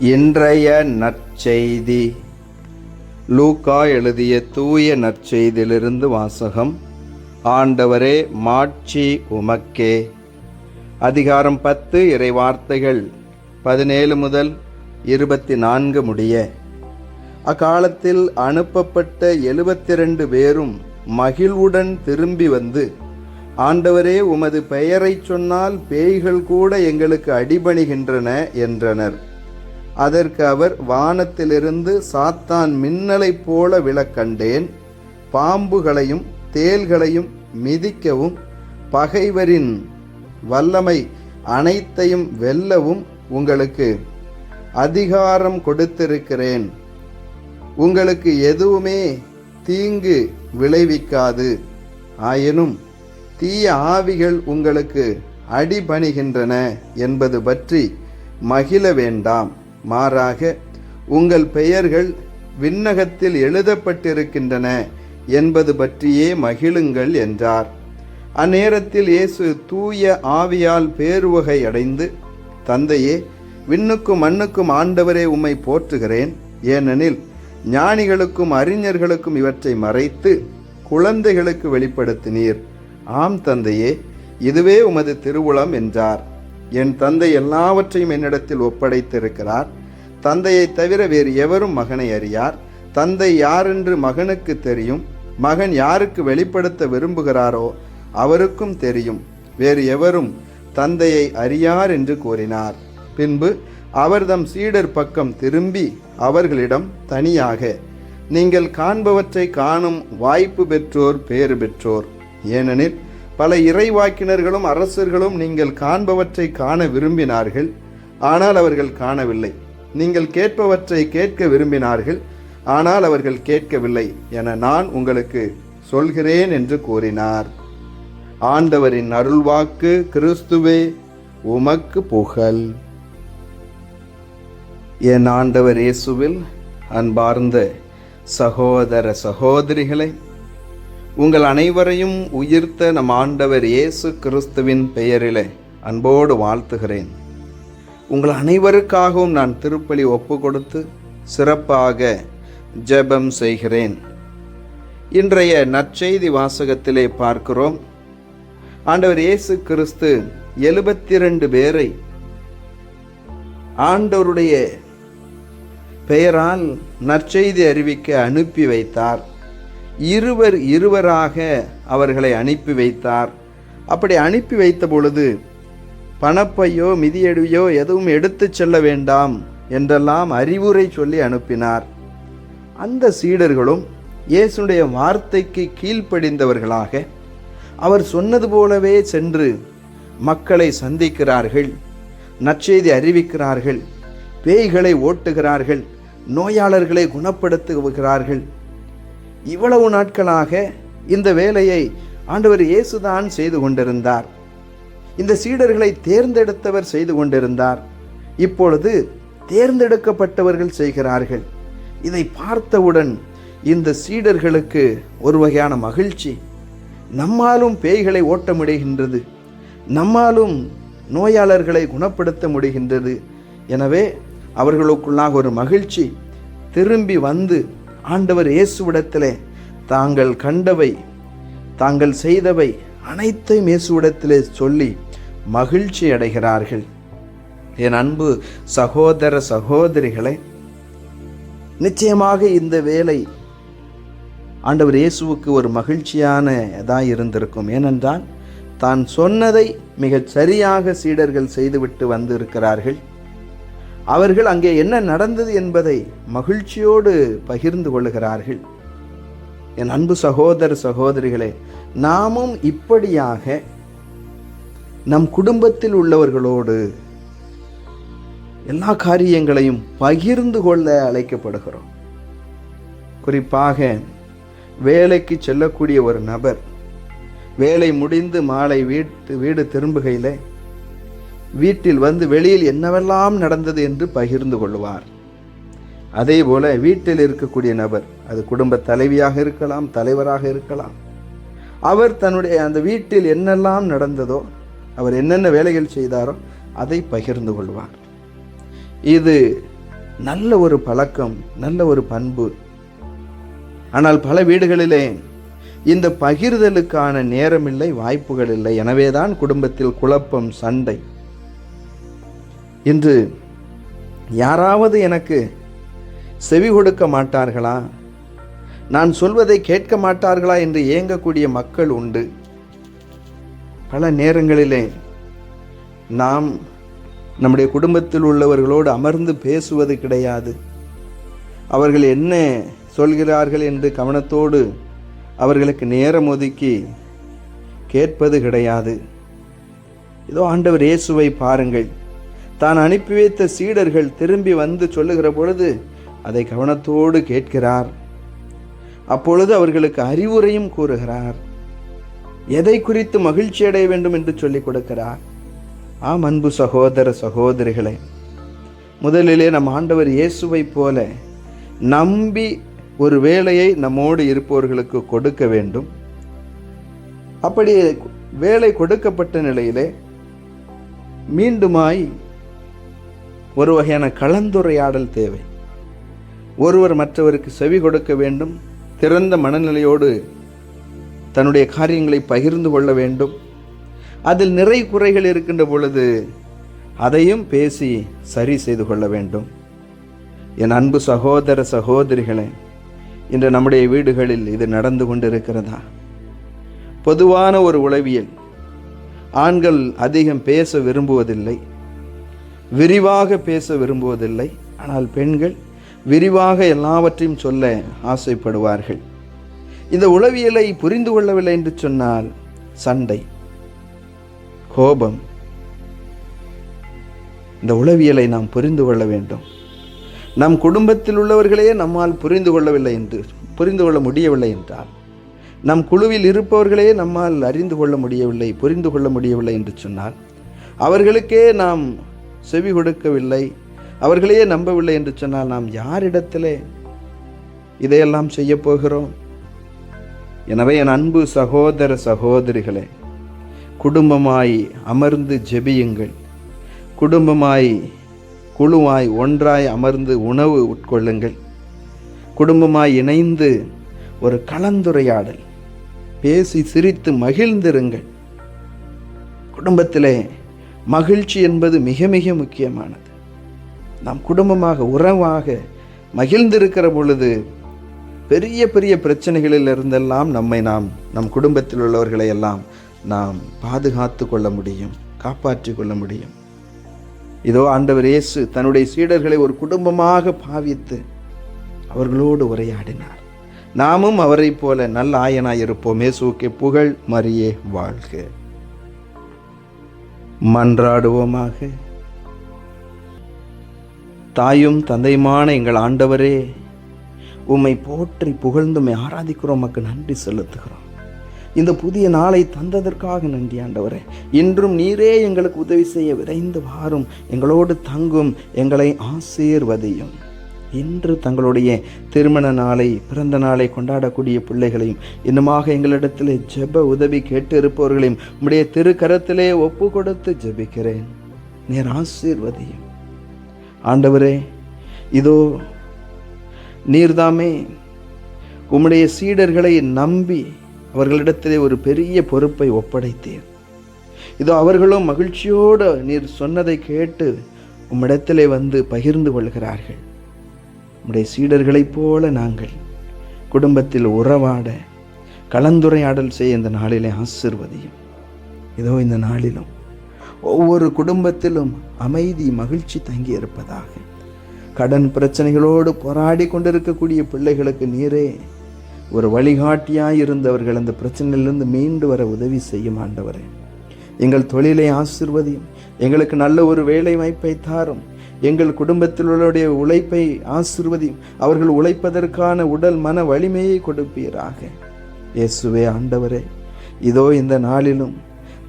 இன்றைய நற்செய்தி. லூக்கா எழுதிய தூய நற்செய்தியிலிருந்து வாசகம். ஆண்டவரே மாட்சி உமக்கே. அதிகாரம் பத்து இறை வார்த்தைகள் பதினேழு முதல் இருபத்தி நான்கு முடிய. அக்காலத்தில் அனுப்பப்பட்ட எழுபத்தி ரெண்டு பேரும் மகிழ்வுடன் திரும்பி வந்து ஆண்டவரே உமது பெயரைச் சொன்னால் பேய்கள் கூட எங்களுக்கு அடிபணிகின்றன என்றனர். அதற்கு அவர் வானத்திலிருந்து சாத்தான் மின்னலைப் போல விளக்கண்டேன் பாம்புகளையும் தேள்களையும் மிதிக்கவும் பகைவரின் வல்லமை அனைத்தையும் வெல்லவும் உங்களுக்கு அதிகாரம் கொடுத்திருக்கிறேன். உங்களுக்கு எதுவுமே தீங்கு விளைவிக்காது. ஆயினும் தீய ஆவிகள் உங்களுக்கு அடிபணிகின்றன என்பது பற்றி மகிழ வேண்டாம். மாறாக உங்கள் பெயர்கள் விண்ணகத்தில் எழுதப்பட்டிருக்கின்றன என்பது பற்றியே மகிழுங்கள் என்றார். அந்நேரத்தில் இயேசு தூய ஆவியால் பேருவகை அடைந்து தந்தையே விண்ணுக்கும் மண்ணுக்கும் ஆண்டவரே உம்மை போற்றுகிறேன். ஏனெனில் ஞானிகளுக்கும் அறிஞர்களுக்கும் இவற்றை மறைத்து குழந்தைகளுக்கு வெளிப்படுத்தினீர். ஆம் தந்தையே இதுவே உமது திருவுளம் என்றார். என் தந்தை எல்லாவற்றையும் என்னிடத்தில் ஒப்படைத்திருக்கிறார். தந்தையை தவிர வேறு எவரும் மகனை அறியார். தந்தை யாரென்று மகனுக்கு தெரியும். மகன் யாருக்கு வெளிப்படுத்த விரும்புகிறாரோ அவருக்கும் தெரியும். வேறு எவரும் தந்தையை அறியார் என்று கூறினார். பின்பு அவர் தம் சீடர் பக்கம் திரும்பி அவர்களிடம் தனியாக நீங்கள் காண்பவற்றை காணும் வாய்ப்பு பெற்றோர் பேறு பெற்றோர். ஏனெனில் பல இறைவாக்கினர்களும் அரசர்களும் நீங்கள் காண்பவற்றை காண விரும்பினார்கள். ஆனால் அவர்கள் காணவில்லை. நீங்கள் கேட்பவற்றை கேட்க விரும்பினார்கள். ஆனால் அவர்கள் கேட்கவில்லை என நான் உங்களுக்கு சொல்கிறேன் என்று கூறினார். ஆண்டவரின் அருள்வாக்கு கிறிஸ்துவே உமக்கு புகழ். என் ஆண்டவர் இயேசுவில் அன்பார்ந்த சகோதர சகோதரிகளை உங்கள் அனைவரையும் உயிர்த்த நம் ஆண்டவர் இயேசு கிறிஸ்துவின் பெயரிலே அன்போடு வாழ்த்துகிறேன். உங்கள் அனைவருக்காகவும் நான் திருப்பலி ஒப்பு கொடுத்து சிறப்பாக ஜெபம் செய்கிறேன். இன்றைய நற்செய்தி வாசகத்திலே பார்க்கிறோம். ஆண்டவர் இயேசு கிறிஸ்து எழுபத்தி ரெண்டு பேரை ஆண்டவருடைய பெயரால் நற்செய்தி அறிவிக்க அனுப்பி வைத்தார். இருவர் இருவராக அவர்களை அனுப்பி வைத்தார். அப்படி அனுப்பி வைத்த பொழுது பணப்பையோ மிதியடியோ எதுவும் எடுத்துச் செல்ல வேண்டாம் என்றெல்லாம் அறிவுரை சொல்லி அனுப்பினார். அந்த சீடர்களும் இயேசுடைய வார்த்தைக்கு கீழ்ப்படிந்தவர்களாக அவர் சொன்னது போலவே சென்று மக்களை சந்திக்கிறார்கள் நற்செய்தி அறிவிக்கிறார்கள் பேய்களை ஓட்டுகிறார்கள் நோயாளர்களை குணப்படுத்துகிறார்கள் இவ்வளவு நாட்களாக இந்த வேலையை ஆண்டவர் இயேசுதான் செய்து கொண்டிருந்தார். இந்த சீடர்களை தேர்ந்தெடுத்தவர் செய்து கொண்டிருந்தார். இப்பொழுது தேர்ந்தெடுக்கப்பட்டவர்கள் செய்கிறார்கள். இதை பார்த்தவுடன் இந்த சீடர்களுக்கு ஒரு வகையான மகிழ்ச்சி. நம்மாலும் பேய்களை ஓட்ட முடிகின்றது நம்மாலும் நோயாளர்களை குணப்படுத்த முடிகின்றது. எனவே அவர்களுக்குள்ளாக ஒரு மகிழ்ச்சி திரும்பி வந்து ஆண்டவர் இயேசுவிடத்திலே தாங்கள் கண்டவை தாங்கள் செய்தவை அனைத்தையும் இயேசுவிடத்திலே சொல்லி மகிழ்ச்சி அடைகிறார்கள். என் அன்பு சகோதர சகோதரிகளை நிச்சயமாக இந்த வேலை ஆண்டவர் இயேசுவுக்கு ஒரு மகிழ்ச்சியானதாக இருந்திருக்கும். ஏனென்றால் தான் சொன்னதை மிகச் சரியாக சீடர்கள் செய்துவிட்டு வந்திருக்கிறார்கள். அவர்கள் அங்கே என்ன நடந்தது என்பதை மகிழ்ச்சியோடு பகிர்ந்து கொள்கிறார்கள் என் அன்பு சகோதர சகோதரிகளே நாமும் இப்படியாக நம் குடும்பத்தில் உள்ளவர்களோடு எல்லா காரியங்களையும் பகிர்ந்து கொள்ள அழைக்கப்படுகிறோம். குறிப்பாக வேலைக்கு செல்லக்கூடிய ஒரு நபர் வேலை முடிந்து மாலை வீட்டு வீடு திரும்புகையில் வீட்டில் வந்து வெளியில் என்னவெல்லாம் நடந்தது என்று பகிர்ந்து கொள்வார். அதே போல வீட்டில் இருக்கக்கூடிய நபர் அது குடும்ப தலைவியாக இருக்கலாம் தலைவராக இருக்கலாம். அவர் தன்னுடைய அந்த வீட்டில் என்னெல்லாம் நடந்ததோ அவர் என்னென்ன வேலைகள் செய்தாரோ அதை பகிர்ந்து கொள்வார். இது நல்ல ஒரு பழக்கம் நல்ல ஒரு பண்பு. ஆனால் பல வீடுகளிலே இந்த பகிர்தலுக்கான நேரமில்லை வாய்ப்புகள் இல்லை. எனவேதான் குடும்பத்தில் குழப்பம் சண்டை இன்று யாராவது எனக்கு செவி கொடுக்க மாட்டார்களா? நான் சொல்வதை கேட்க மாட்டார்களா என்று ஏங்கக்கூடிய மக்கள் உண்டு. பல நேரங்களிலே நாம் நம்முடைய குடும்பத்தில் உள்ளவர்களோடு அமர்ந்து பேசுவது கிடையாது. அவர்கள் என்ன சொல்கிறார்கள் என்று கவனத்தோடு அவர்களுக்கு நேரம் ஒதுக்கி கேட்பது கிடையாது. இதோ ஆண்டவர் இயேசுவை பாருங்கள். தான் அனுப்பி வைத்த சீடர்கள் திரும்பி வந்து சொல்லுகிற பொழுது அதை கவனத்தோடு கேட்கிறார். அப்பொழுது அவர்களுக்கு அறிவுரையும் கூறுகிறார். எதை குறித்து மகிழ்ச்சி அடைய வேண்டும் என்று சொல்லிக் கொடுக்கிறார். ஆம் அன்பு சகோதர சகோதரிகளே முதலிலே நம் ஆண்டவர் இயேசுவை போல நம்பி ஒரு வேலையை நம்மோடு இருப்பவர்களுக்கு கொடுக்க வேண்டும். அப்படி வேலை கொடுக்கப்பட்ட நிலையிலே மீண்டுமாய் ஒரு வகையான கலந்துரையாடல் தேவை. ஒருவர் மற்றவருக்கு செவி கொடுக்க வேண்டும் திறந்த மனநிலையோடு தன்னுடைய காரியங்களை பகிர்ந்து கொள்ள வேண்டும். அதில் நிறை குறைகள் இருக்கின்ற பொழுது அதையும் பேசி சரி செய்து கொள்ள வேண்டும். என் அன்பு சகோதர சகோதரிகளே இன்று நம்முடைய வீடுகளில் இது நடந்து கொண்டிருக்கிறதா? பொதுவான ஒரு உளவியல். ஆண்கள் அதிகம் பேச விரும்புவதில்லை. விரிவாக பேச விரும்புவதில்லை. ஆனால் பெண்கள் விரிவாக எல்லாவற்றையும் சொல்ல ஆசைப்படுவார்கள். இந்த உளவியலை புரிந்து கொள்ளவில்லை என்று சொன்னால் சண்டை கோபம். இந்த உளவியலை நாம் புரிந்து கொள்ள வேண்டும். நம் குடும்பத்தில் உள்ளவர்களே நம்மால் புரிந்து கொள்ளவில்லை என்று புரிந்து கொள்ள முடியவில்லை என்றால் நம் குழுவில் இருப்பவர்களே நம்மால் அறிந்து கொள்ள முடியவில்லை புரிந்து கொள்ள முடியவில்லை என்று சொன்னால் அவர்களுக்கே நாம் செவி கொடுக்கவில்லை. அவர்களையே நம்பவில்லை என்று சொன்னால் நாம் யாரிடத்திலே இதையெல்லாம் செய்ய போகிறோம்? எனவே என் அன்பு சகோதர சகோதரிகளே குடும்பமாய் அமர்ந்து ஜெபியுங்கள். குடும்பமாய் குழுவாய் ஒன்றாய் அமர்ந்து உணவு உட்கொள்ளுங்கள். குடும்பமாய் இணைந்து ஒரு கலந்துரையாடல். பேசி சிரித்து மகிழ்ந்திருங்கள். குடும்பத்திலே மகிழ்ச்சி என்பது மிக மிக முக்கியமானது. நாம் குடும்பமாக உறவாக மகிழ்ந்திருக்கிற பொழுது பெரிய பெரிய பிரச்சனைகளில் இருந்தெல்லாம் நம்மை நாம் நம் குடும்பத்தில் உள்ளவர்களை எல்லாம் நாம் பாதுகாத்து கொள்ள முடியும் காப்பாற்றி கொள்ள முடியும். இதோ ஆண்டவர் இயேசு தன்னுடைய சீடர்களை ஒரு குடும்பமாக பாவித்து அவர்களோடு உரையாடினார். நாமும் அவரைப் போல நல்ல ஆயனாயிருப்போம் இயேசுக்கு புகழ் மரியே வாழ்க. மன்றாடுவோமாக. தாயும் தந்தையுமான எங்கள் ஆண்டவரே உம்மை போற்றி புகழ்ந்துமை ஆராதிக்கிறோம் மக்கு நன்றி செலுத்துகிறோம். இந்த புதிய நாளை தந்ததற்காக நன்றி ஆண்டவரே. இன்றும் நீரே எங்களுக்கு உதவி செய்ய விரைந்து வாரும். எங்களோடு தங்கும் எங்களை ஆசீர்வதியும். இன்று தங்களுடைய திருமண நாளை பிறந்த நாளை கொண்டாடக்கூடிய பிள்ளைகளையும் இன்னுமாக எங்களிடத்தில் ஜெப உதவி கேட்டு இருப்பவர்களையும் உம்முடைய திருக்கரத்திலே ஒப்பு கொடுத்து ஜெபிக்கிறேன். நேர் ஆசீர்வதியும். ஆண்டவரே இதோ நீர்தாமே உம்முடைய சீடர்களை நம்பி அவர்களிடத்திலே ஒரு பெரிய பொறுப்பை ஒப்படைத்தீர். இதோ அவர்களும் மகிழ்ச்சியோடு நீர் சொன்னதை கேட்டு உம்மிடத்திலே வந்து பகிர்ந்து கொள்கிறார்கள். நம்முடைய சீடர்களைப் போல நாங்கள் குடும்பத்தில் உறவாட கலந்துரையாடல் செய்ய இந்த நாளிலே ஆசிர்வதியும். இதோ இந்த நாளிலும் ஒவ்வொரு குடும்பத்திலும் அமைதி மகிழ்ச்சி தங்கி இருப்பதாக. கடன் பிரச்சனைகளோடு போராடி கொண்டிருக்கக்கூடிய பிள்ளைகளுக்கு நீரே ஒரு வழிகாட்டியாய் இருந்தவர்கள் அந்த பிரச்சனையிலிருந்து மீண்டு வர உதவி செய்யும் ஆண்டவரே. எங்கள் தொழிலை ஆசிர்வதியும். எங்களுக்கு நல்ல ஒரு வேலை வாய்ப்பை தாரும். எங்கள் குடும்பத்தில் உள்ளவருடைய உழைப்பை ஆசிர்வதி அவர்கள் உழைப்பதற்கான உடல் மன வலிமையை கொடுப்பீராக. இயேசுவே ஆண்டவரே இதோ இந்த நாளிலும்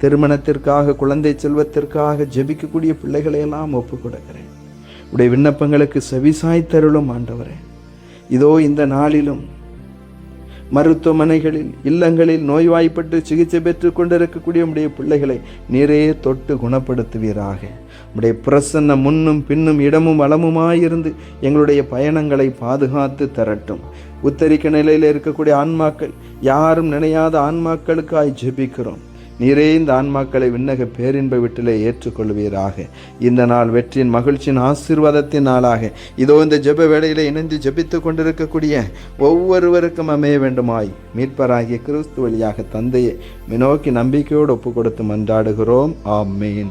திருமணத்திற்காக குழந்தை செல்வத்திற்காக ஜெபிக்கக்கூடிய பிள்ளைகளையெல்லாம் ஒப்பு ஒப்புக் கொடுக்கிறேன் உடைய விண்ணப்பங்களுக்கு செவிசாய் தருளும் ஆண்டவரே. இதோ இந்த நாளிலும் மருத்துவமனைகளில் இல்லங்களில் நோய்வாய்ப்பட்டு சிகிச்சை பெற்று கொண்டிருக்கக்கூடிய உடைய பிள்ளைகளை நீரே தொட்டு குணப்படுத்துவீராக. உடைய பிரசன்ன முன்னும் பின்னும் இடமும் வளமுமாயிருந்து எங்களுடைய பயணங்களை பாதுகாத்து தரட்டும். உத்தரிக்க நிலையில் இருக்கக்கூடிய ஆன்மாக்கள் யாரும் நினையாத ஆன்மாக்களுக்காய் ஜெபிக்கிறோம். நீரே இந்த ஆன்மாக்களை விண்ணக பேரின்ப வீட்டிலே ஏற்றுக்கொள்வீராக. இந்த நாள் வெற்றியின் மகிழ்ச்சியின் ஆசீர்வாதத்தின் நாளாக. இதோ இந்த ஜெப வேளையிலே இணைந்து ஜெபித்து கொண்டிருக்கக்கூடிய ஒவ்வொருவருக்கும் அமைய வேண்டுமாய் மீட்பராகிய கிறிஸ்து வழியாக தந்தையை மினோக்கி நம்பிக்கையோடு ஒப்பு கொடுத்து மன்றாடுகிறோம். ஆமேன்.